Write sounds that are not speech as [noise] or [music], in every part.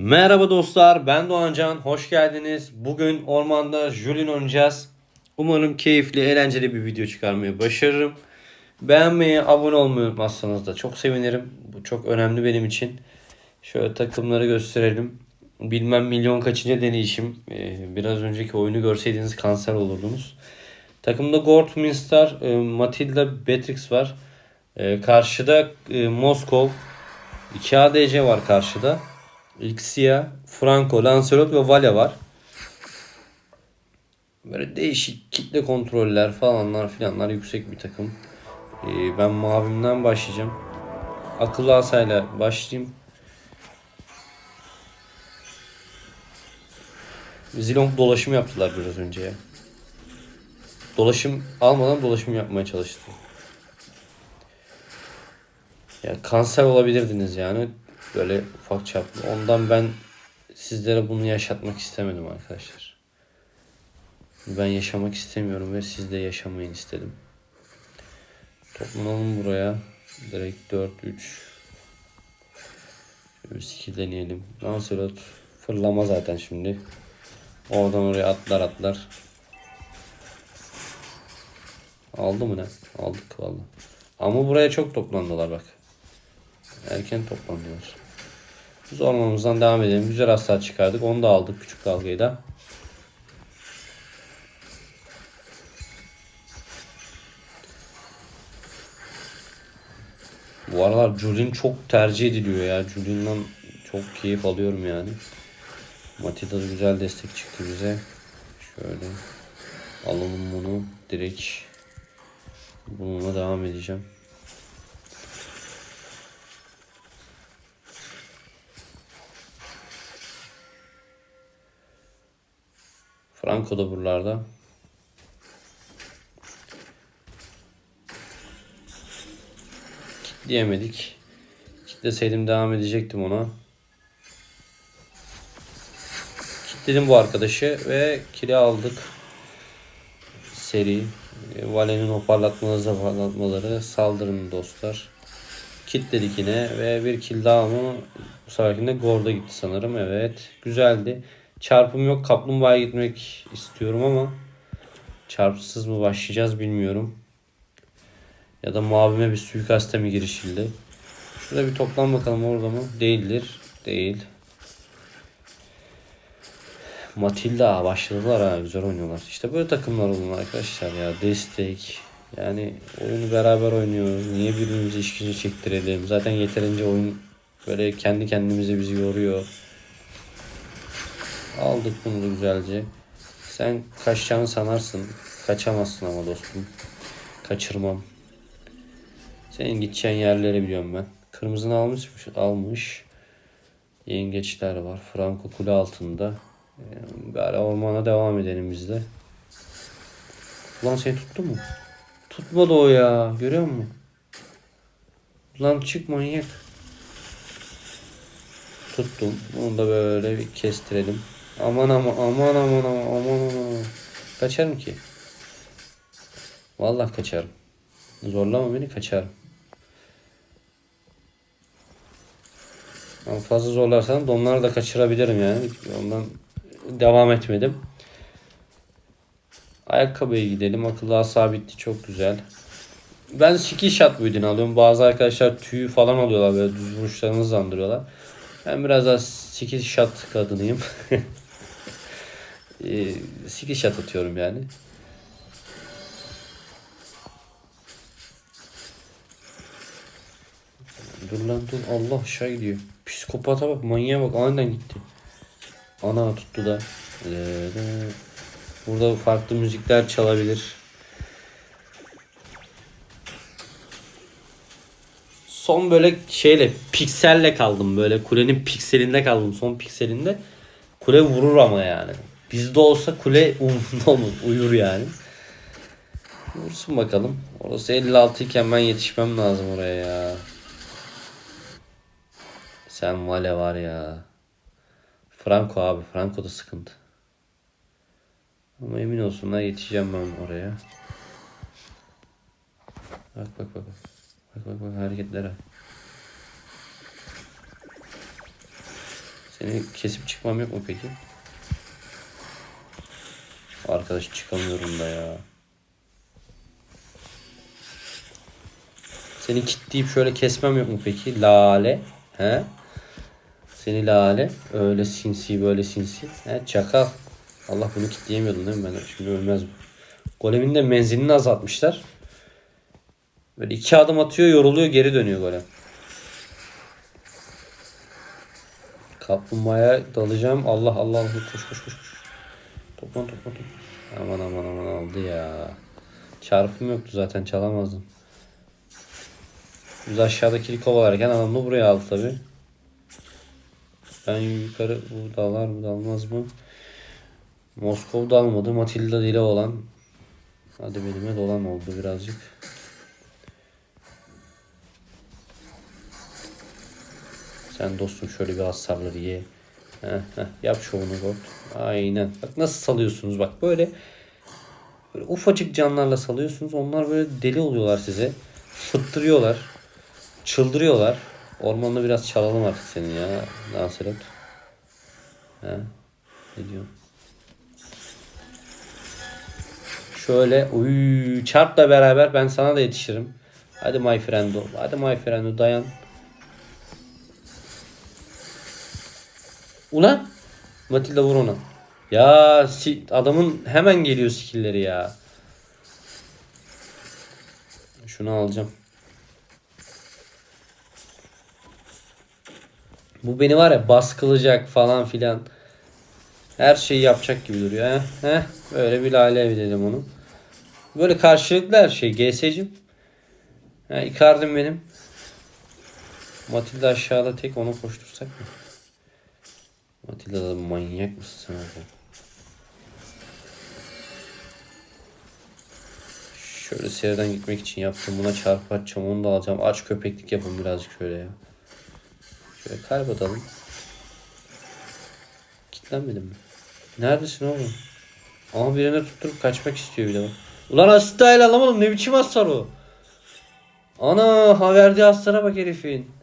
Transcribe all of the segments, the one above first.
Merhaba dostlar, ben Doğancan. Hoş geldiniz. Bugün ormanda Julin oynayacağız. Umarım keyifli, eğlenceli bir video çıkarmayı başarırım. Beğenmeyi, abone olmayı unutmazsanız da çok sevinirim. Bu çok önemli benim için. Şöyle takımları gösterelim. Bilmem milyon kaçıncı deneyişim. Ee, biraz önceki oyunu görseydiniz kanser olurdunuz. Takımda Gort, Minstar, e, Matilda, Beatrix var. E, karşıda e, Moskov, 2 ADC var karşıda. Ixia, Franco, Lancelot ve Vale var. Böyle değişik kitle kontroller falanlar filanlar yüksek bir takım. Ee, ben mavimden başlayacağım. Akıllı asayla başlayayım. Zilong dolaşım yaptılar biraz önce ya. Dolaşım almadan dolaşım yapmaya çalıştı. Ya kanser olabilirdiniz yani böyle ufak çaplı. Ondan ben sizlere bunu yaşatmak istemedim arkadaşlar. Ben yaşamak istemiyorum ve siz de yaşamayın istedim. Toplanalım buraya. Direkt 4 3 Şöyle bir skill deneyelim. Lancelot fırlama zaten şimdi. Oradan oraya atlar atlar. Aldı mı ne? Aldık valla. Ama buraya çok toplandılar bak. Erken toplandılar. Biz ormanımızdan devam edelim. Güzel hasar çıkardık. Onu da aldık küçük dalgayı da. Bu aralar Julin çok tercih ediliyor ya. Julin'den çok keyif alıyorum yani. Matida da güzel destek çıktı bize. Şöyle alalım bunu. Direkt bununla devam edeceğim. Franco da buralarda. Kitleyemedik. Kitleseydim devam edecektim ona. Kitledim bu arkadaşı ve kili aldık. Seri. E, Vale'nin o parlatmaları, parlatmaları saldırın dostlar. Kitledik yine ve bir kill daha ama bu seferkinde Gord'a gitti sanırım. Evet. Güzeldi. Çarpım yok. Kaplumbağa'ya gitmek istiyorum ama çarpsız mı başlayacağız bilmiyorum. Ya da mavime bir suikaste mi girişildi? Şurada bir toplam bakalım orada mı? Değildir. Değil. Matilda başladılar ha güzel oynuyorlar. İşte böyle takımlar olun arkadaşlar ya. Destek. Yani oyunu beraber oynuyoruz. Niye birbirimizi işkence çektirelim? Zaten yeterince oyun böyle kendi kendimize bizi yoruyor. Aldık bunu da güzelce. Sen kaçacağını sanarsın. Kaçamazsın ama dostum. Kaçırmam. Senin gideceğin yerleri biliyorum ben. Kırmızını almış, almış. Yengeçler var. Franco kule altında. Ee, Bari ormana devam edelim biz de. Ulan seni tuttu mu? Tutmadı o ya. Görüyor musun? Lan çık manyak. Tuttum. Bunu da böyle bir kestirelim. Aman aman aman aman aman aman aman. Kaçarım ki. Vallahi kaçarım. Zorlama beni kaçarım. Ama fazla zorlarsan donları da kaçırabilirim yani. Ondan devam etmedim. Ayakkabıya gidelim. Akıllı sabitti çok güzel. Ben skill shot build'ini alıyorum. Bazı arkadaşlar tüy falan alıyorlar böyle düz vuruşlarını hızlandırıyorlar. Ben biraz daha skill shot kadınıyım. [laughs] e, skill shot atıyorum yani. Dur lan dur Allah aşağı gidiyor. Psikopata bak manyağa bak aniden gitti. Ana tuttu da. Ee, Burada farklı müzikler çalabilir. Son böyle şeyle pikselle kaldım böyle kulenin pikselinde kaldım son pikselinde. Kule vurur ama yani. Bizde olsa kule [laughs] umurunda olmaz uyur yani. Vursun bakalım. Orası 56 iken ben yetişmem lazım oraya ya. Sen Vale var ya. Franco abi. Franco da sıkıntı. Ama emin olsunlar yetişeceğim ben oraya. Bak bak bak. Bak bak bak hareketlere. Seni kesip çıkmam yok mu peki? Arkadaş çıkamıyorum da ya. Seni kitleyip şöyle kesmem yok mu peki? Lale. He? Seni lale. Öyle sinsi böyle sinsi. He çakal. Allah bunu kitleyemiyordum değil mi ben? Şimdi ölmez bu. Golemin de menzilini azaltmışlar. Böyle iki adım atıyor yoruluyor geri dönüyor golem. Kaplumbağaya dalacağım. Allah Allah koş koş koş. koş. Toplan toplan toplan. Aman aman aman aldı ya. Çarpım yoktu zaten çalamazdım. Biz aşağıdaki kovalarken adam da buraya aldı tabi. Ben yukarı bu dalar mı dalmaz mı? Moskov dalmadı. Matilda dile olan. Hadi benime dolan oldu birazcık. Sen dostum şöyle bir hasarları ye. Heh, heh, yap şovunu Gold. Aynen. Bak nasıl salıyorsunuz bak böyle. Böyle ufacık canlarla salıyorsunuz. Onlar böyle deli oluyorlar size. Fıttırıyorlar. Çıldırıyorlar. Ormanda biraz çalalım artık senin ya. Lancelot. He. Ne diyorsun? Şöyle uy çarpla beraber ben sana da yetişirim. Hadi my friendo. Hadi my friendo dayan. Ulan Matilda vur ona. Ya si- adamın hemen geliyor skillleri ya. Şunu alacağım. Bu beni var ya baskılacak falan filan. Her şeyi yapacak gibi duruyor. Heh, heh. Böyle bir lale edelim onu. Böyle karşılıklı her şey. GS'cim. Ha, Icardi'm benim. Matilda aşağıda tek onu koştursak mı? Matilda da manyak mısın sen abi? Şöyle seriden gitmek için yaptım. Buna çarpı atacağım. Onu da alacağım. Aç köpeklik yapın birazcık şöyle ya. Şöyle kalp atalım. Kitlenmedin mi? Neredesin oğlum? Ama birine tutturup kaçmak istiyor bir de bak. Ulan asist dahil alamadım. Ne biçim hasar o? Ana ha verdiği bak herifin.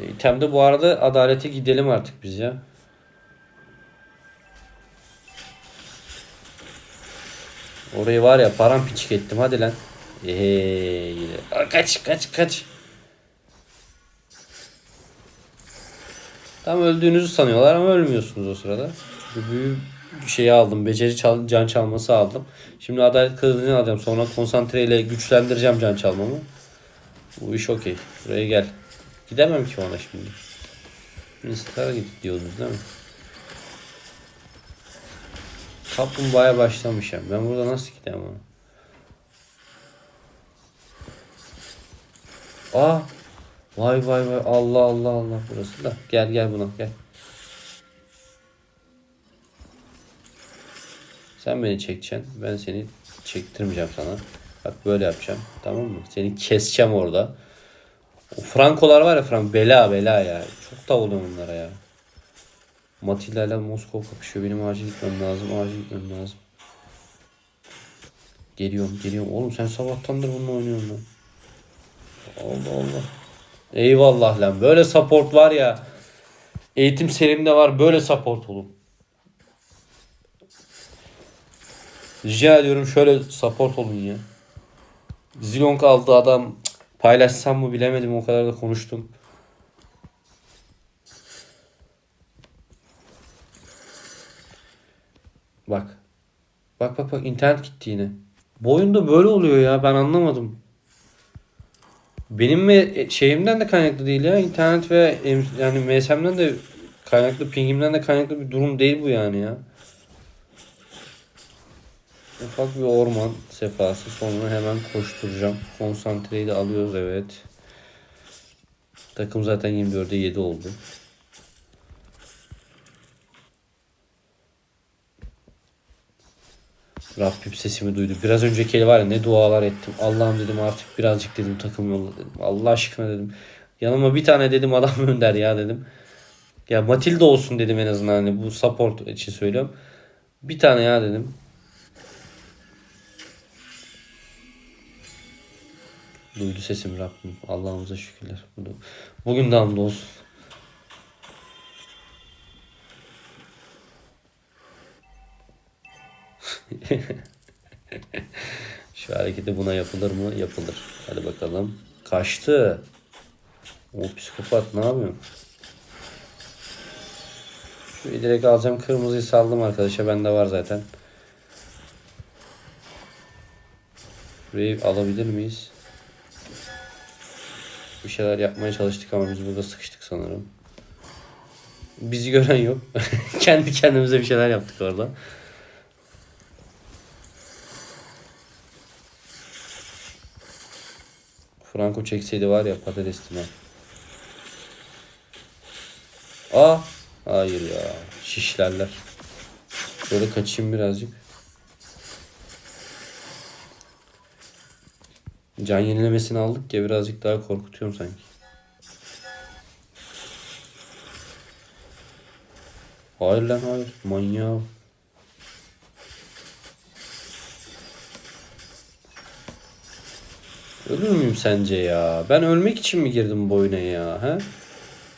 E, itemde bu arada adalete gidelim artık biz ya. Orayı var ya parampiçik ettim hadi lan. Eee kaç kaç kaç. Tam öldüğünüzü sanıyorlar ama ölmüyorsunuz o sırada. Çünkü büyü şeyi aldım. Beceri çal- can çalması aldım. Şimdi adalet kılıcını alacağım. Sonra konsantreyle güçlendireceğim can çalmamı. Bu iş okey. Buraya gel. Gidemem ki ona şimdi. Mr. git diyordunuz değil mi? Kaplumbağaya başlamış ya. Ben burada nasıl gideyim ona? Aa! Vay vay vay Allah Allah Allah burası da. Gel gel buna gel. Sen beni çekeceksin. Ben seni çektirmeyeceğim sana. Bak böyle yapacağım. Tamam mı? Seni keseceğim orada. O Frankolar var ya Frank bela bela ya. Çok oluyor onlara ya. Matilda ile Moskova kapışıyor. Benim acil gitmem lazım. Acil gitmem lazım. Geliyorum geliyorum. Oğlum sen sabahtandır bununla oynuyorsun lan. Allah Allah. Eyvallah lan. Böyle support var ya. Eğitim serimde var. Böyle support olun. Rica ediyorum şöyle support olun ya. Zilong aldı adam. Paylaşsam mı bilemedim. O kadar da konuştum. Bak. Bak bak bak internet gitti yine. Bu oyunda böyle oluyor ya ben anlamadım. Benim mi şeyimden de kaynaklı değil ya. internet ve yani MSM'den de kaynaklı, pingimden de kaynaklı bir durum değil bu yani ya. Ufak bir orman sefası sonra hemen koşturacağım. Konsantreyi de alıyoruz evet. Takım zaten 24'e 7 oldu. Rabbim sesimi duydu. Biraz önceki el var ya ne dualar ettim. Allah'ım dedim artık birazcık dedim takım yolla dedim. Allah aşkına dedim. Yanıma bir tane dedim adam [laughs] önder ya dedim. Ya Matilda olsun dedim en azından hani bu support için söylüyorum. Bir tane ya dedim. Duydu sesimi Rabbim. Allah'ımıza şükürler. Bugün de hamdolsun. [laughs] Şu hareketi buna yapılır mı? Yapılır. Hadi bakalım. Kaçtı. O psikopat ne yapıyor? Şöyle direkt alacağım. Kırmızıyı saldım arkadaşa. Bende var zaten. Burayı alabilir miyiz? Bir şeyler yapmaya çalıştık ama biz burada sıkıştık sanırım. Bizi gören yok. [laughs] Kendi kendimize bir şeyler yaptık orada. Franco çekseydi var ya patatestim ha. Aa, hayır ya. Şişlerler. Böyle kaçayım birazcık. Can yenilemesini aldık ya birazcık daha korkutuyorum sanki. Hayır lan hayır. Manyağım. Ölür müyüm sence ya? Ben ölmek için mi girdim bu oyuna ya? He?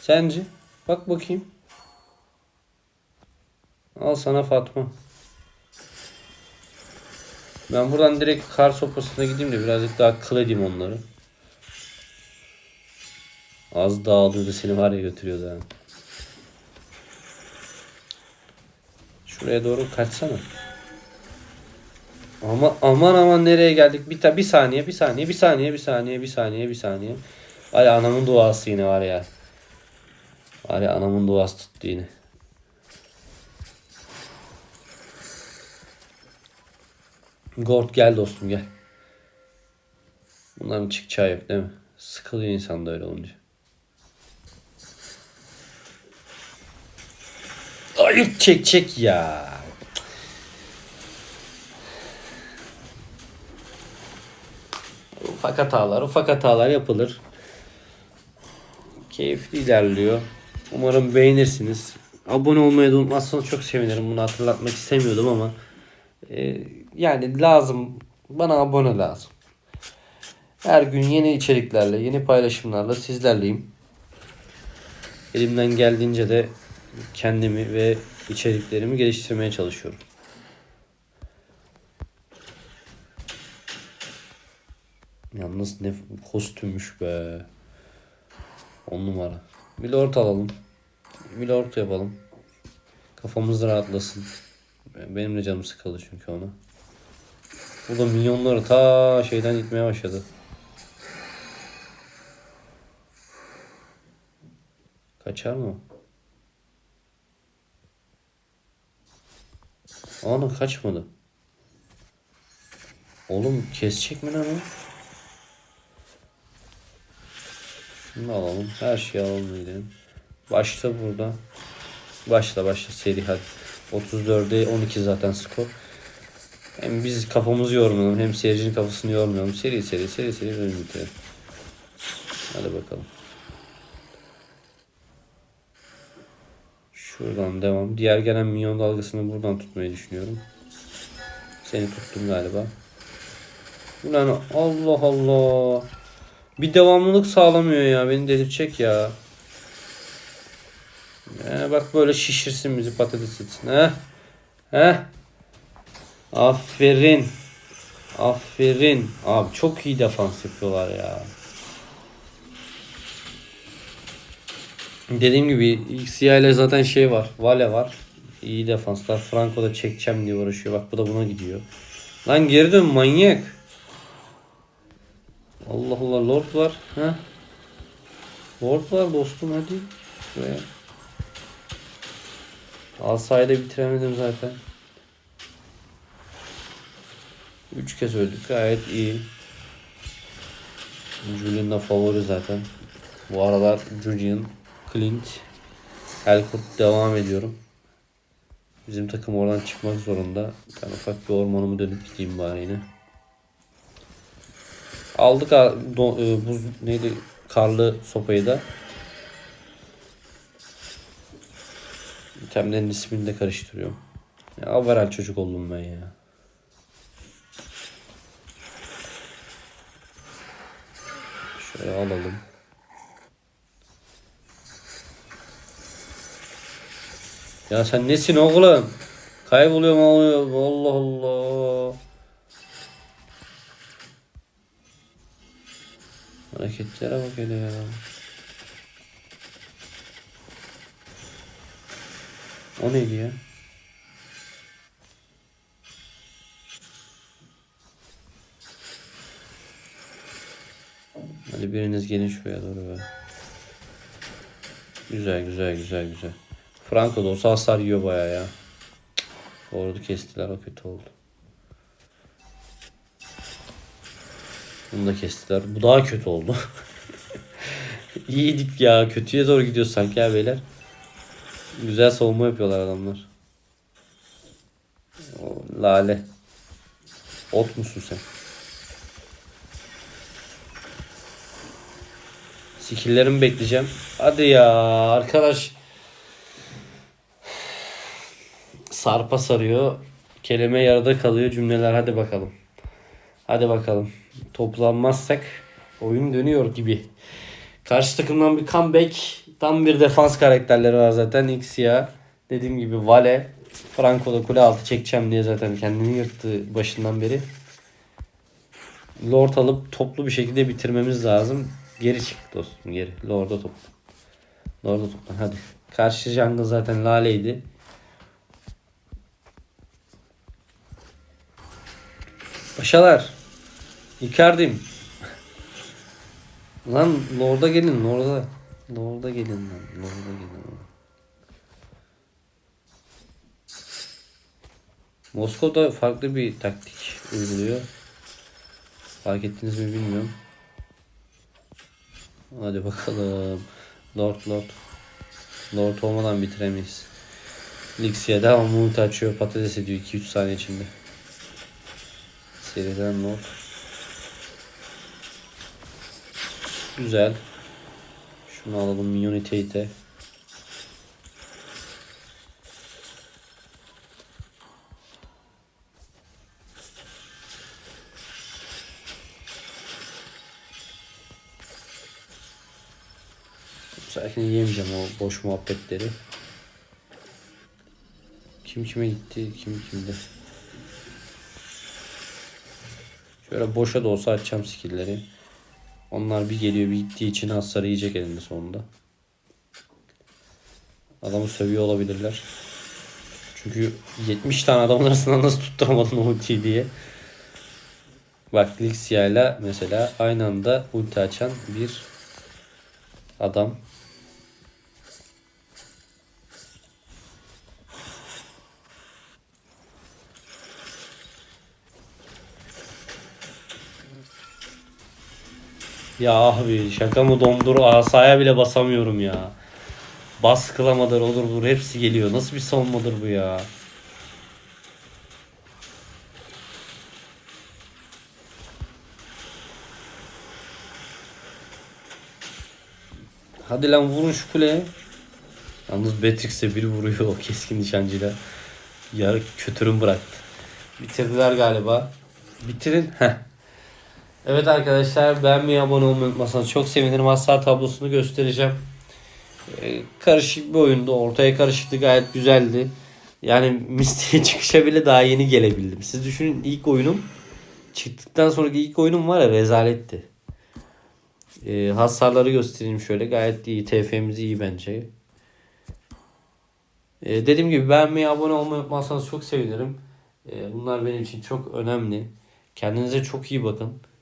Sence? Bak bakayım. Al sana Fatma. Ben buradan direkt kar sopasına gideyim de birazcık daha kıl edeyim onları. Az dağılıyordu seni var ya götürüyordu ha. Şuraya doğru kaçsana. Ama aman aman nereye geldik? Bir, ta, bir saniye, bir saniye, bir saniye, bir saniye, bir saniye, bir saniye. Ay anamın duası yine var ya. Var ya anamın duası tuttu yine. Gord gel dostum gel. Bunların çıkacağı yok değil mi? Sıkılıyor insan da öyle olunca. Hayır çek çek ya. Ufak hatalar, ufak hatalar yapılır. Keyifli ilerliyor. Umarım beğenirsiniz. Abone olmayı da unutmazsanız çok sevinirim. Bunu hatırlatmak istemiyordum ama e, yani lazım. Bana abone lazım. Her gün yeni içeriklerle, yeni paylaşımlarla sizlerleyim. Elimden geldiğince de kendimi ve içeriklerimi geliştirmeye çalışıyorum. Yalnız ne kostümmüş be. On numara. Bir lord alalım. Bir lord yapalım. Kafamız rahatlasın. Benim de canım sıkıldı çünkü ona. Bu da milyonları ta şeyden gitmeye başladı. Kaçar mı? Ana kaçmadı. Oğlum kesecek mi lan o? Şunu alalım. Her şeyi alalım gidelim. Başla burada. Başla başla seri hadi. 34'e 12 zaten skor. Hem biz kafamızı yormayalım hem seyircinin kafasını yormayalım. Seri seri seri seri bölüm bitirelim. Hadi bakalım. Şuradan devam. Diğer gelen minyon dalgasını buradan tutmayı düşünüyorum. Seni tuttum galiba. Ne? Allah Allah. Bir devamlılık sağlamıyor ya. Beni delirtecek ya. Ee, bak böyle şişirsin bizi patates etsin. Heh. Heh. Aferin. Aferin. Abi çok iyi defans yapıyorlar ya. Dediğim gibi XCI ile zaten şey var. Vale var. İyi defanslar. Franco da çekeceğim diye uğraşıyor. Bak bu da buna gidiyor. Lan geri dön manyak. Allah Allah Lord var. Ha? Lord var dostum hadi. Şuraya. Alsayda bitiremedim zaten. Üç kez öldük gayet iyi. Julian da favori zaten. Bu aralar Julian, Clint, Helkurt devam ediyorum. Bizim takım oradan çıkmak zorunda. Ben ufak bir ormanımı dönüp gideyim bari yine. Aldık e, buz neydi karlı sopayı da. İtemlerin ismini de karıştırıyorum. Ya avarel çocuk oldum ben ya. Şöyle alalım. Ya sen nesin oğlum? Kayboluyor mu oluyor? Allah Allah. Hareketlere bak hele ya. O neydi ya? Biriniz gelin şuraya doğru be. Güzel güzel güzel güzel. Franco da olsa hasar yiyor baya ya. Ordu kestiler o kötü oldu. Bunu da kestiler. Bu daha kötü oldu. [laughs] İyiydik ya. Kötüye doğru gidiyoruz sanki ya beyler. Güzel savunma yapıyorlar adamlar. O, lale. Ot musun sen? Skill'lerimi bekleyeceğim. Hadi ya arkadaş. Sarpa sarıyor. Kelime yarıda kalıyor cümleler. Hadi bakalım. Hadi bakalım. Toplanmazsak oyun dönüyor gibi. Karşı takımdan bir comeback. Tam bir defans karakterleri var zaten. Xia. Dediğim gibi Vale. Franco da kule altı çekeceğim diye zaten kendini yırttı başından beri. Lord alıp toplu bir şekilde bitirmemiz lazım. Geri çık dostum geri. Lord'a topla. Lord'a topla hadi. Karşı jungle zaten laleydi. Paşalar. Icardi'm. [laughs] Lan Lord'a gelin Lord'a. Lord'a gelin lan. Lord'a gelin. Moskova'da farklı bir taktik uyguluyor. Fark ettiniz mi bilmiyorum. Hadi bakalım. Lord Lord. Lord olmadan bitiremeyiz. Lixia devam multi açıyor. Patates ediyor 2-3 saniye içinde. Seriden Lord. Güzel. Şunu alalım Minyon Tate'e. Sakin yiyemeyeceğim o boş muhabbetleri. Kim kime gitti, kim kimde. Şöyle boşa da olsa açacağım skill'leri. Onlar bir geliyor bir gittiği için hasarı yiyecek elinde sonunda. Adamı sövüyor olabilirler. Çünkü 70 tane adamın arasından nasıl tutturamadın o diye. Bak Lixia ile mesela aynı anda ulti açan bir adam. Ya abi şaka mı dondur asaya bile basamıyorum ya. Baskılamadır olur olur hepsi geliyor. Nasıl bir savunmadır bu ya? Hadi lan vurun şu kuleye. Yalnız Beatrix'e bir vuruyor o keskin nişancıyla. Yarı kötürüm bıraktı. Bitirdiler galiba. Bitirin. Heh. Evet arkadaşlar beğenmeyi abone olmayı unutmasanız çok sevinirim. Hasar tablosunu göstereceğim. Ee, karışık bir oyundu. Ortaya karışıktı gayet güzeldi. Yani [laughs] Misty'ye çıkışa bile daha yeni gelebildim. Siz düşünün ilk oyunum çıktıktan sonraki ilk oyunum var ya rezaletti. Ee, hasarları göstereyim şöyle. Gayet iyi. TF'miz iyi bence. Ee, dediğim gibi beğenmeyi, abone olmayı unutmazsanız çok sevinirim. Ee, bunlar benim için çok önemli. Kendinize çok iyi bakın.